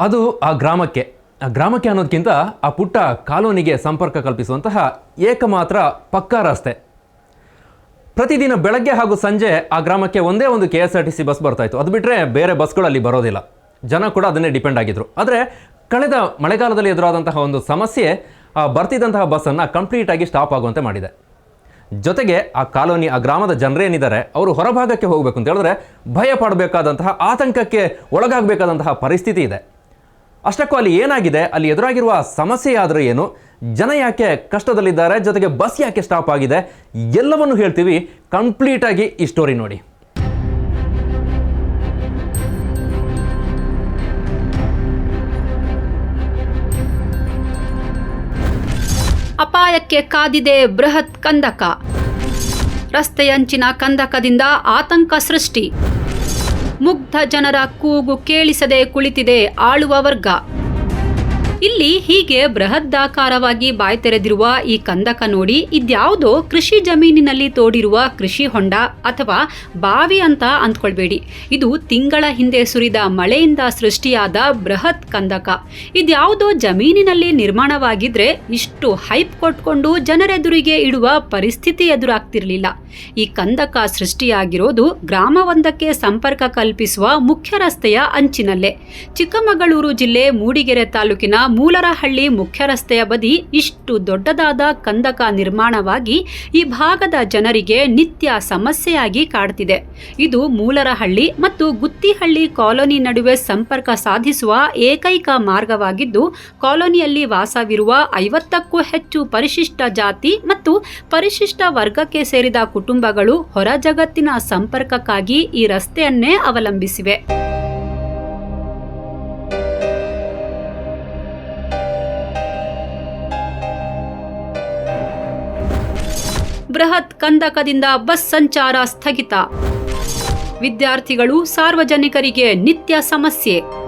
ಅದು ಆ ಗ್ರಾಮಕ್ಕೆ. ಆ ಗ್ರಾಮಕ್ಕೆ ಅನ್ನೋದಕ್ಕಿಂತ ಆ ಪುಟ್ಟ ಕಾಲೋನಿಗೆ ಸಂಪರ್ಕ ಕಲ್ಪಿಸುವಂತಹ ಏಕಮಾತ್ರ ಪಕ್ಕಾ ರಸ್ತೆ. ಪ್ರತಿದಿನ ಬೆಳಗ್ಗೆ ಹಾಗೂ ಸಂಜೆ ಆ ಗ್ರಾಮಕ್ಕೆ ಒಂದೇ ಒಂದು K S R T C bus ಬರ್ತಾ ಇತ್ತು. ಅದು ಬಿಟ್ಟರೆ ಬೇರೆ ಬಸ್ಗಳಲ್ಲಿ ಬರೋದಿಲ್ಲ. ಜನ ಕೂಡ ಅದನ್ನೇ ಡಿಪೆಂಡ್ ಆಗಿದ್ರು. ಆದರೆ ಕಳೆದ ಮಳೆಗಾಲದಲ್ಲಿ ಎದುರಾದಂತಹ ಒಂದು ಸಮಸ್ಯೆ ಆ ಬರ್ತಿದ್ದಂತಹ ಬಸ್ಸನ್ನು ಕಂಪ್ಲೀಟಾಗಿ ಸ್ಟಾಪ್ ಆಗುವಂತೆ ಮಾಡಿದೆ. ಜೊತೆಗೆ ಆ ಕಾಲೋನಿ, ಆ ಗ್ರಾಮದ ಜನರೇನಿದ್ದಾರೆ ಅವರು ಹೊರಭಾಗಕ್ಕೆ ಹೋಗಬೇಕು ಅಂತ ಹೇಳಿದ್ರೆ ಭಯ ಪಡಬೇಕಾದಂತಹ, ಆತಂಕಕ್ಕೆ ಒಳಗಾಗಬೇಕಾದಂತಹ ಪರಿಸ್ಥಿತಿ ಇದೆ. ಅಷ್ಟಕ್ಕೂ ಅಲ್ಲಿ ಏನಾಗಿದೆ? ಅಲ್ಲಿ ಎದುರಾಗಿರುವ ಸಮಸ್ಯೆ ಆದರೂ ಏನು? ಜನ ಯಾಕೆ ಕಷ್ಟದಲ್ಲಿದ್ದಾರೆ? ಜೊತೆಗೆ ಬಸ್ ಯಾಕೆ ಸ್ಟಾಪ್ ಆಗಿದೆ? ಎಲ್ಲವನ್ನು ಹೇಳ್ತೀವಿ. ಕಂಪ್ಲೀಟಾಗಿ ಈ ಸ್ಟೋರಿ ನೋಡಿ. ಅಪಾಯಕ್ಕೆ ಕಾದಿದೆ ಬೃಹತ್ ಕಂದಕ. ರಸ್ತೆಯಂಚಿನ ಕಂದಕದಿಂದ ಆತಂಕ ಸೃಷ್ಟಿ. ಮುಗ್ಧ ಜನರ ಕೂಗು ಕೇಳಿಸದೆ ಕುಳಿತಿದೆ ಆಳುವ ವರ್ಗ. ಇಲ್ಲಿ ಹೀಗೆ ಬೃಹದ್ದಾಕಾರವಾಗಿ ಬಾಯ್ ತೆರೆದಿರುವ ಈ ಕಂದಕ ನೋಡಿ ಇದ್ಯಾವುದೋ ಕೃಷಿ ಜಮೀನಿನಲ್ಲಿ ತೋಡಿರುವ ಕೃಷಿ ಹೊಂಡ ಅಥವಾ ಬಾವಿ ಅಂತ ಅಂದ್ಕೊಳ್ಬೇಡಿ. ಇದು ತಿಂಗಳ ಹಿಂದೆ ಸುರಿದ ಮಳೆಯಿಂದ ಸೃಷ್ಟಿಯಾದ ಬೃಹತ್ ಕಂದಕ. ಇದ್ಯಾವುದೋ ಜಮೀನಿನಲ್ಲಿ ನಿರ್ಮಾಣವಾಗಿದ್ರೆ ಇಷ್ಟು ಹೈಪ್ ಕೊಟ್ಕೊಂಡು ಜನರೆದುರಿಗೆ ಇಡುವ ಪರಿಸ್ಥಿತಿ ಎದುರಾಗ್ತಿರಲಿಲ್ಲ. ಈ ಕಂದಕ ಸೃಷ್ಟಿಯಾಗಿರೋದು ಗ್ರಾಮವೊಂದಕ್ಕೆ ಸಂಪರ್ಕ ಕಲ್ಪಿಸುವ ಮುಖ್ಯ ರಸ್ತೆಯ ಅಂಚಿನಲ್ಲೇ. ಚಿಕ್ಕಮಗಳೂರು ಜಿಲ್ಲೆ ಮೂಡಿಗೆರೆ ತಾಲೂಕಿನ ಮೂಲರಹಳ್ಳಿ ಮುಖ್ಯ ರಸ್ತೆಯ ಬದಿ ಇಷ್ಟು ದೊಡ್ಡದಾದ ಕಂದಕ ನಿರ್ಮಾಣವಾಗಿ ಈ ಭಾಗದ ಜನರಿಗೆ ನಿತ್ಯ ಸಮಸ್ಯೆಯಾಗಿ ಕಾಡ್ತಿದೆ. ಇದು ಮೂಲರಹಳ್ಳಿ ಮತ್ತು ಗುತ್ತಿಹಳ್ಳಿ ಕಾಲೋನಿ ನಡುವೆ ಸಂಪರ್ಕ ಸಾಧಿಸುವ ಏಕೈಕ ಮಾರ್ಗವಾಗಿದ್ದು, ಕಾಲೋನಿಯಲ್ಲಿ ವಾಸವಿರುವ ಐವತ್ತಕ್ಕೂ ಹೆಚ್ಚು ಪರಿಶಿಷ್ಟ ಜಾತಿ ಮತ್ತು ಪರಿಶಿಷ್ಟ ವರ್ಗಕ್ಕೆ ಸೇರಿದ ಕುಟುಂಬಗಳು ಹೊರ ಜಗತ್ತಿನ ಸಂಪರ್ಕಕ್ಕಾಗಿ ಈ ರಸ್ತೆಯನ್ನೇ ಅವಲಂಬಿಸಿವೆ. ಬೃಹತ್ ಕಂದಕದಿಂದ ಬಸ್ ಸಂಚಾರ ಸ್ಥಗಿತ. ವಿದ್ಯಾರ್ಥಿಗಳು ಸಾರ್ವಜನಿಕರಿಗೆ ನಿತ್ಯ ಸಮಸ್ಯೆ.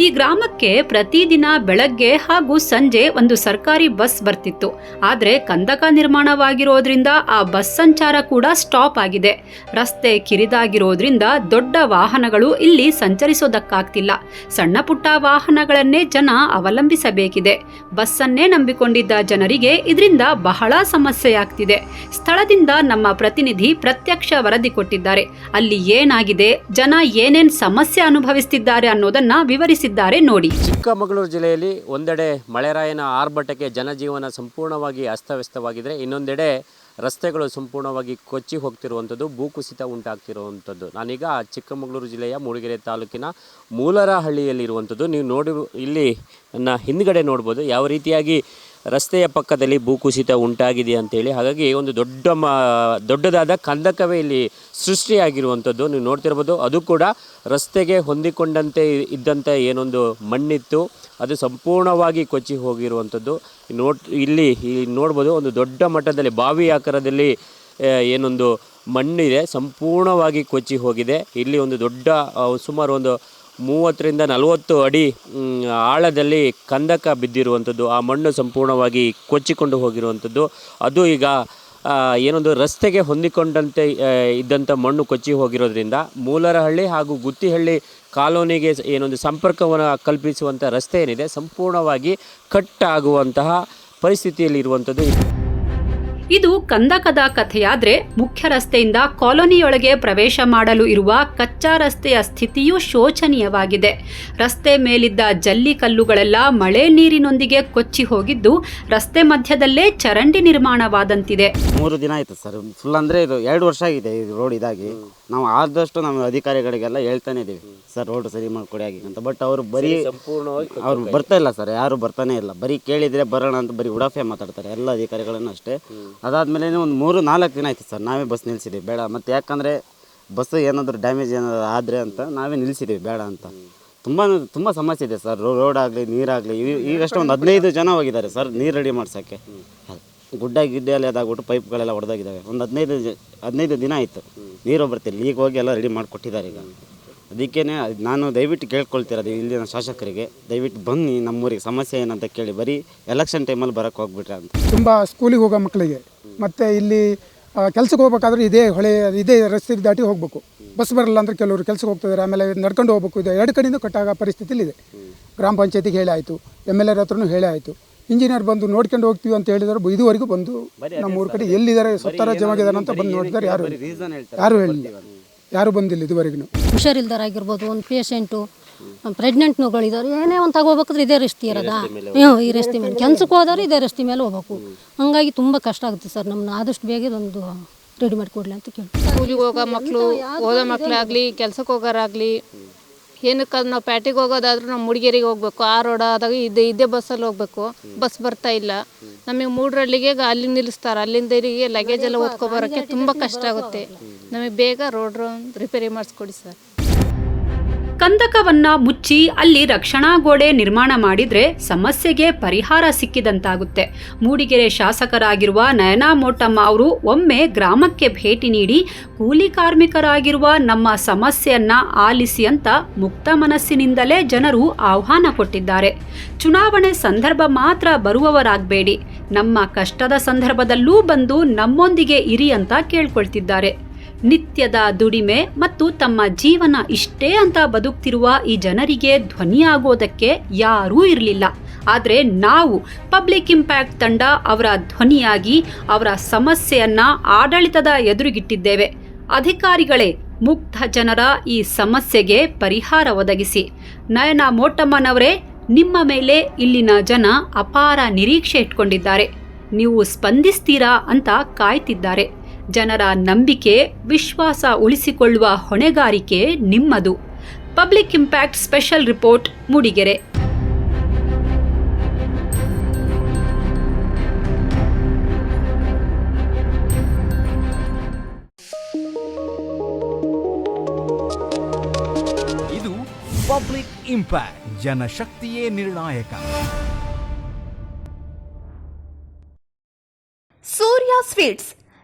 ಈ ಗ್ರಾಮಕ್ಕೆ ಪ್ರತಿದಿನ ಬೆಳಗ್ಗೆ ಹಾಗೂ ಸಂಜೆ ಒಂದು ಸರ್ಕಾರಿ ಬಸ್ ಬರ್ತಿತ್ತು. ಆದರೆ ಕಂದಕ ನಿರ್ಮಾಣವಾಗಿರೋದ್ರಿಂದ ಆ ಬಸ್ ಸಂಚಾರ ಕೂಡ ಸ್ಟಾಪ್ ಆಗಿದೆ. ರಸ್ತೆ ಕಿರಿದಾಗಿರೋದ್ರಿಂದ ದೊಡ್ಡ ವಾಹನಗಳು ಇಲ್ಲಿ ಸಂಚರಿಸೋದಕ್ಕಾಗ್ತಿಲ್ಲ. ಸಣ್ಣ ಪುಟ್ಟ ವಾಹನಗಳನ್ನೇ ಜನ ಅವಲಂಬಿಸಬೇಕಿದೆ. ಬಸ್ಸನ್ನೇ ನಂಬಿಕೊಂಡಿದ್ದ ಜನರಿಗೆ ಇದರಿಂದ ಬಹಳ ಸಮಸ್ಯೆಯಾಗ್ತಿದೆ. ಸ್ಥಳದಿಂದ ನಮ್ಮ ಪ್ರತಿನಿಧಿ ಪ್ರತ್ಯಕ್ಷ ವರದಿ ಕೊಟ್ಟಿದ್ದಾರೆ. ಅಲ್ಲಿ ಏನಾಗಿದೆ, ಜನ ಏನೇನ್ ಸಮಸ್ಯೆ ಅನುಭವಿಸ್ತಿದ್ದಾರೆ ಅನ್ನೋದನ್ನ ವಿವರಿಸಿದ್ದಾರೆ ನೋಡಿ. ಚಿಕ್ಕಮಗಳೂರು ಜಿಲ್ಲೆಯಲ್ಲಿ ಒಂದೆಡೆ ಮಳೆರಾಯನ ಆರ್ಭಟಕ್ಕೆ ಜನಜೀವನ ಸಂಪೂರ್ಣವಾಗಿ ಅಸ್ತವ್ಯಸ್ತವಾಗಿದೆ ಇನ್ನೊಂದೆಡೆ ರಸ್ತೆಗಳು ಸಂಪೂರ್ಣವಾಗಿ ಕೊಚ್ಚಿ ಹೋಗ್ತಿರುವಂಥದ್ದು, ಭೂಕುಸಿತ ಉಂಟಾಗ್ತಿರುವಂಥದ್ದು. ನಾನೀಗ ಚಿಕ್ಕಮಗಳೂರು ಜಿಲ್ಲೆಯ ಮೂಡಿಗೆರೆ ತಾಲೂಕಿನ ಮೂಲರಹಳ್ಳಿಯಲ್ಲಿರುವಂಥದ್ದು. ನೀವು ನೋಡಿ, ಇಲ್ಲಿ ನನ್ನ ಹಿಂದ್ಗಡೆ ನೋಡ್ಬೋದು, ಯಾವ ರೀತಿಯಾಗಿ ರಸ್ತೆಯ ಪಕ್ಕದಲ್ಲಿ ಭೂಕುಸಿತ ಉಂಟಾಗಿದೆ ಅಂತೇಳಿ. ಹಾಗಾಗಿ ಒಂದು ದೊಡ್ಡ ಮ, ದೊಡ್ಡದಾದ ಕಂದಕವೇ ಇಲ್ಲಿ ಸೃಷ್ಟಿಯಾಗಿರುವಂಥದ್ದು. ನೀವು ನೋಡ್ತಿರ್ಬೋದು, ಅದು ಕೂಡ ರಸ್ತೆಗೆ ಹೊಂದಿಕೊಂಡಂತೆ ಇದ್ದಂಥ ಏನೊಂದು ಮಣ್ಣಿತ್ತು. ಅದು ಸಂಪೂರ್ಣವಾಗಿ ಕೊಚ್ಚಿ ಹೋಗಿರುವಂಥದ್ದು. ನೋಡ್, ಇಲ್ಲಿ ನೋಡ್ಬೋದು, ಒಂದು ದೊಡ್ಡ ಮಟ್ಟದಲ್ಲಿ, ಬಾವಿ ಆಕಾರದಲ್ಲಿ ಏನೊಂದು ಮಣ್ಣಿದೆ. ಸಂಪೂರ್ಣವಾಗಿ ಕೊಚ್ಚಿ ಹೋಗಿದೆ. ಇಲ್ಲಿ ಒಂದು ದೊಡ್ಡ ಸುಮಾರು ಒಂದು ಮೂವತ್ತರಿಂದ ನಲವತ್ತು ಅಡಿ ಆಳದಲ್ಲಿ ಕಂದಕ ಬಿದ್ದಿರುವಂಥದ್ದು, ಆ ಮಣ್ಣು ಸಂಪೂರ್ಣವಾಗಿ ಕೊಚ್ಚಿಕೊಂಡು ಹೋಗಿರುವಂಥದ್ದು. ಅದು ಈಗ ಏನೊಂದು ರಸ್ತೆಗೆ ಹೊಂದಿಕೊಂಡಂತೆ ಇದ್ದಂಥ ಮಣ್ಣು ಕೊಚ್ಚಿ ಹೋಗಿರೋದ್ರಿಂದ ಮೂಲರಹಳ್ಳಿ ಹಾಗೂ ಗುತ್ತಿಹಳ್ಳಿ ಕಾಲೋನಿಗೆ ಏನೊಂದು ಸಂಪರ್ಕವನ್ನು ಕಲ್ಪಿಸುವಂಥ ರಸ್ತೆ ಏನಿದೆ, ಸಂಪೂರ್ಣವಾಗಿ ಕಟ್ ಆಗುವಂತಹ ಪರಿಸ್ಥಿತಿಯಲ್ಲಿ ಇರುವಂಥದ್ದು ಇದು ಕಂದಕದ ಕಥೆಯಾದ್ರೆ ಮುಖ್ಯ ರಸ್ತೆಯಿಂದ ಕಾಲೋನಿಯೊಳಗೆ ಪ್ರವೇಶ ಮಾಡಲು ಇರುವ ಕಚ್ಚಾ ರಸ್ತೆಯ ಸ್ಥಿತಿಯೂ ಶೋಚನೀಯವಾಗಿದೆ. ರಸ್ತೆ ಮೇಲಿದ್ದ ಜಲ್ಲಿ ಕಲ್ಲುಗಳೆಲ್ಲ ಮಳೆ ನೀರಿನೊಂದಿಗೆ ಕೊಚ್ಚಿ ಹೋಗಿದ್ದು ರಸ್ತೆ ಮಧ್ಯದಲ್ಲೇ ಚರಂಡಿ ನಿರ್ಮಾಣವಾದಂತಿದೆ. ಮೂರು ದಿನ ಆಯ್ತು ಸರ್. ಫುಲ್ ಅಂದ್ರೆ ಇದು ಎರಡು ವರ್ಷ ಆಗಿದೆ ರೋಡ್ ಇದಾಗಿ. ನಾವು ಆದಷ್ಟು ನಮ್ಮ ಅಧಿಕಾರಿಗಳಿಗೆಲ್ಲ ಹೇಳ್ತಾನೆ ಇದ್ದೀವಿ ಸರ್ ರೋಡ್ ಸರಿ ಮಾಡಿಕೊಡಿ ಆಗಿ ಅಂತ. ಬಟ್ ಅವರು ಬರೀ ಸಂಪೂರ್ಣವಾಗಿ ಅವ್ರು ಬರ್ತಾ ಇಲ್ಲ ಸರ್ ಯಾರು ಬರ್ತಾನೆ ಇಲ್ಲ. ಬರೀ ಕೇಳಿದರೆ ಬರೋಣ ಅಂತ ಬರೀ ಉಡಾಫೆ ಮಾತಾಡ್ತಾರೆ ಎಲ್ಲ ಅಧಿಕಾರಿಗಳನ್ನು ಅಷ್ಟೇ. ಅದಾದಮೇಲೆ ಒಂದು ಮೂರು ನಾಲ್ಕು ದಿನ ಆಯ್ತು ಸರ್ ನಾವೇ ಬಸ್ ನಿಲ್ಸಿದ್ದೀವಿ ಬೇಡ ಮತ್ತು ಯಾಕಂದರೆ ಬಸ್ ಏನಾದರೂ ಡ್ಯಾಮೇಜ್ ಏನಾದರೂ ಆದರೆ ಅಂತ ನಾವೇ ನಿಲ್ಸಿದ್ದೀವಿ ಬೇಡ ಅಂತ. ತುಂಬ ತುಂಬ ಸಮಸ್ಯೆ ಇದೆ ಸರ್ ರೋಡ್ ಆಗಲಿ ನೀರಾಗಲಿ ಈಗಷ್ಟೇ ಒಂದು ಹದಿನೈದು ಜನ ಹೋಗಿದ್ದಾರೆ ಸರ್ ನೀರು ರೆಡಿ ಮಾಡ್ಸೋಕ್ಕೆ. ಗುಡ್ಡ ಗಿಡ್ಡೆಯಲ್ಲಿ ಅದಾಗ್ಬಿಟ್ಟು ಪೈಪ್ಗಳೆಲ್ಲ ಹೊಡೆದಾಗಿದ್ದಾವೆ ಒಂದು ಹದಿನೈದು ಹದಿನೈದು ದಿನ ಆಯಿತು. ನೀರು ಬರ್ತೀರಿ ಈಗ ಹೋಗಿ ಎಲ್ಲ ರೆಡಿ ಮಾಡಿಕೊಟ್ಟಿದ್ದಾರೆ ಈಗ. ಅದಕ್ಕೇ ನಾನು ದಯವಿಟ್ಟು ಕೇಳ್ಕೊಳ್ತಿರೋದು ಇಲ್ಲಿನ ಶಾಸಕರಿಗೆ. ದಯವಿಟ್ಟು ಬನ್ನಿ ನಮ್ಮೂರಿಗೆ. ಸಮಸ್ಯೆ ಏನಂತ ಕೇಳಿ ಬರೀ ಎಲೆಕ್ಷನ್ ಟೈಮಲ್ಲಿ ಬರೋಕ್ಕೆ ಹೋಗ್ಬಿಟ್ರೆ ಅಂತ. ತುಂಬ ಸ್ಕೂಲಿಗೆ ಹೋಗೋ ಮಕ್ಕಳಿಗೆ ಮತ್ತು ಇಲ್ಲಿ ಕೆಲಸಕ್ಕೆ ಹೋಗ್ಬೇಕಾದ್ರೆ ಇದೇ ಹೊಳೆ, ಇದೇ ರಸ್ತೆ ದಾಟಿ ಹೋಗಬೇಕು. ಬಸ್ ಬರಲ್ಲ ಅಂದರೆ ಕೆಲವರು ಕೆಲಸಕ್ಕೆ ಹೋಗ್ತಿದ್ದಾರೆ. ಆಮೇಲೆ ನಡ್ಕೊಂಡು ಹೋಗ್ಬೇಕು. ಇದೆ ಎರಡು ಕಡೆಯಿಂದ ಕಟ್ಟಾಗ ಪರಿಸ್ಥಿತಿಲಿದೆ. ಗ್ರಾಮ ಪಂಚಾಯತಿಗೆ ಹೇಳಾಯಿತು. ಎಂ ಎಲ್ ಎರ್ ಹತ್ರನೂ ಹೇಳೇ ಆಯಿತು ಇಂಜಿನಿಯರ್ ಬಂದು ನೋಡ್ಕೊಂಡು ಹೋಗ್ತೀವಿ ಅಂತ ಹೇಳಿದ್ರು ಇದುವರೆಗೂ ಬಂದು ನಮ್ಮ ಊರ ಕಡೆ ಎಲ್ಲಿದ್ದಾರೆ ಸತ್ತಾರ ಜಮಾಗಿದ್ದಾರೆ ಅಂತ ಬಂದು ನೋಡಿದ್ದಾರೆ ಯಾರು ರೀಸನ್ ಹೇಳ್ತಾರೆ. ಯಾರು ಹೇಳಿ ಯಾರು ಬಂದಿಲ್ಲ ಇದುವರೆಗೂ. ಹುಷಾರಿಲ್ದಾರಾಗಿರ್ಬೋದು ಒಂದು ಪೇಷಂಟು ಪ್ರೆಗ್ನೆಂಟ್ನುಗಳಿದ್ದಾರೆ ಏನೇ ಒಂದು ತಗೋಬೇಕಾದ್ರೆ ಇದೇ ರಸ್ತೆ ಇರೋದಾ? ಹ್ಞೂ ಈ ರಸ್ತೆ ಮೇಲೆ. ಕೆಲ್ಸಕ್ಕೆ ಹೋದವರು ಇದೇ ರಸ್ತೆ ಮೇಲೆ ಹೋಗ್ಬೇಕು. ಹಂಗಾಗಿ ತುಂಬ ಕಷ್ಟ ಆಗುತ್ತೆ ಸರ್ ನಮ್ಮನ್ನ ಆದಷ್ಟು ಬೇಗ ಇದೊಂದು ರೆಡಿ ಮಾಡಿಕೊಡ್ಲಿ ಅಂತ ಕೇಳಿ ಸ್ಕೂಲಿಗೆ ಹೋಗೋ ಮಕ್ಕಳು ಓದೋ ಮಕ್ಕಳಾಗಲಿ ಕೆಲ್ಸಕ್ಕೆ ಹೋಗೋರಾಗಲಿ ಏನಕ್ಕೆ ಅದು ನಾವು ಪ್ಯಾಟಿಗೆ ಹೋಗೋದಾದ್ರೂ ನಮ್ಮ ಮುಡಿಗೇರಿಗೆ ಹೋಗ್ಬೇಕು. ಆ ರೋಡ್ ಆದಾಗ ಇದೇ ಇದೇ ಬಸ್ಸಲ್ಲಿ ಹೋಗ್ಬೇಕು. ಬಸ್ ಬರ್ತಾ ಇಲ್ಲ. ನಮಗೆ ಮೂಡ್ರಳ್ಳಿಗೆ ಅಲ್ಲಿ ನಿಲ್ಲಿಸ್ತಾರೆ ಅಲ್ಲಿಂದ ಇಲ್ಲಿಗೆ ಲಗೇಜ್ ಎಲ್ಲ ಓದ್ಕೊಬರೋಕ್ಕೆ ತುಂಬ ಕಷ್ಟ ಆಗುತ್ತೆ. ನಮಗೆ ಬೇಗ ರೋಡ್ ರಿಪೇರಿ ಮಾಡಿಸ್ಕೊಡಿ ಸರ್ ಕಂದಕವನ್ನ ಮುಚ್ಚಿ ಅಲ್ಲಿ ರಕ್ಷಣಾ ಗೋಡೆ ನಿರ್ಮಾಣ ಮಾಡಿದ್ರೆ ಸಮಸ್ಯೆಗೆ ಪರಿಹಾರ ಸಿಕ್ಕಿದಂತಾಗುತ್ತೆ. ಮೂಡಿಗೆರೆ ಶಾಸಕರಾಗಿರುವ ನಯನಾ ಮೋಟಮ್ಮ ಅವರು ಒಮ್ಮೆ ಗ್ರಾಮಕ್ಕೆ ಭೇಟಿ ನೀಡಿ, ಕೂಲಿ ಕಾರ್ಮಿಕರಾಗಿರುವ ನಮ್ಮ ಸಮಸ್ಯೆಯನ್ನ ಆಲಿಸಿ ಅಂತ ಮುಕ್ತ ಮನಸ್ಸಿನಿಂದಲೇ ಜನರು ಆಹ್ವಾನ ಕೊಟ್ಟಿದ್ದಾರೆ. ಚುನಾವಣೆ ಸಂದರ್ಭ ಮಾತ್ರ ಬರುವವರಾಗಬೇಡಿ. ನಮ್ಮ ಕಷ್ಟದ ಸಂದರ್ಭದಲ್ಲೂ ಬಂದು ನಮ್ಮೊಂದಿಗೆ ಇರಿ ಅಂತ ಕೇಳ್ಕೊಳ್ತಿದ್ದಾರೆ. ನಿತ್ಯದ ದುಡಿಮೆ ಮತ್ತು ತಮ್ಮ ಜೀವನ ಇಷ್ಟೇ ಅಂತ ಬದುಕ್ತಿರುವ ಈ ಜನರಿಗೆ ಧ್ವನಿಯಾಗೋದಕ್ಕೆ ಯಾರೂ ಇರಲಿಲ್ಲ. ಆದರೆ ನಾವು ಪಬ್ಲಿಕ್ ಇಂಪ್ಯಾಕ್ಟ್ ತಂಡ ಅವರ ಧ್ವನಿಯಾಗಿ ಅವರ ಸಮಸ್ಯೆಯನ್ನು ಆಡಳಿತದ ಎದುರುಗಿಟ್ಟಿದ್ದೇವೆ. ಅಧಿಕಾರಿಗಳೇ, ಮುಗ್ಧ ಜನರ ಈ ಸಮಸ್ಯೆಗೆ ಪರಿಹಾರ ಒದಗಿಸಿ. ನಯನ ಮೋಟಮ್ಮನವರೇ ನಿಮ್ಮ ಮೇಲೆ ಇಲ್ಲಿನ ಜನ ಅಪಾರ ನಿರೀಕ್ಷೆ ಇಟ್ಕೊಂಡಿದ್ದಾರೆ. ನೀವು ಸ್ಪಂದಿಸ್ತೀರಾ ಅಂತ ಕಾಯ್ತಿದ್ದಾರೆ. ಜನರ ನಂಬಿಕೆ ವಿಶ್ವಾಸ ಉಳಿಸಿಕೊಳ್ಳುವ ಹೊಣೆಗಾರಿಕೆ ನಿಮ್ಮದು. Public impact special report Mudigere. ಇದು ಪಬ್ಲಿಕ್ ಇಂಪ್ಯಾಕ್ಟ್ ಜನಶಕ್ತಿಯೇ ನಿರ್ಣಾಯಕ. ಸೂರ್ಯ ಸ್ವೀಟ್ಸ್